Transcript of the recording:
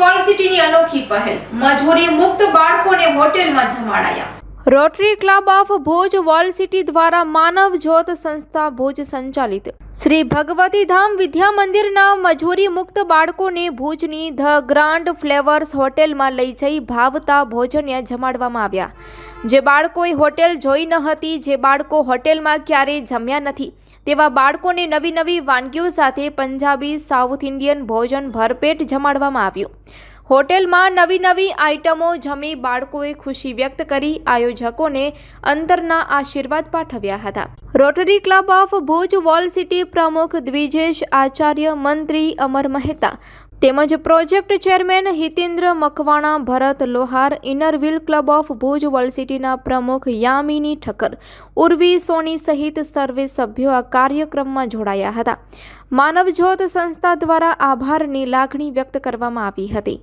Small સિટીની અનોખી પહેલ. મજૂરી મુક્ત બાળકોને હોટેલમાં જમાડાયા. Rotary club of Bhuj world city દ્વારા માનવ જ્યોત સંસ્થા ભુજ સંચાલિત. શ્રી ભગવતી ધામ વિદ્યા મંદિરના મજૂરી મુક્ત બાળકોને ભુજની ધ ગ્રાન્ડ ફ્લેવર્સ હોટેલમાં લઈ જઈ ભાવતા ભોજન્ય જમાડવામાં આવ્યા. જે બાળકોએ હોટેલ જોઈ ન હતી, જે બાળકો હોટેલમાં ક્યારેય જમ્યા નથી, તેવા બાળકોને નવી નવી વાનગીઓ સાથે પંજાબી સાઉથ ઇન્ડિયન ભોજન ભરપેટ જમાડવામાં આવ્યું. હોટેલમાં નવી નવી આઇટમો જમી બાળકોએ ખુશી વ્યક્ત કરી આયોજકોને અંતરના આશીર્વાદ પાઠવ્યા હતા. Rotary club of Bhuj wall city પ્રમુખ દ્વિજેશ આચાર્ય મંત્રી અમર મહેતા તેમજ project chairman Hitendra Makwana Bharat Lohar, inner wheel club of Bhuj સિટીના પ્રમુખ યામિની ઠક્કર, ઉર્વી સોની સહિત સર્વે સભ્યો આ કાર્યક્રમમાં જોડાયા હતા. માનવજ્યોત સંસ્થા દ્વારા આભારની લાગણી વ્યક્ત કરવામાં આવી હતી.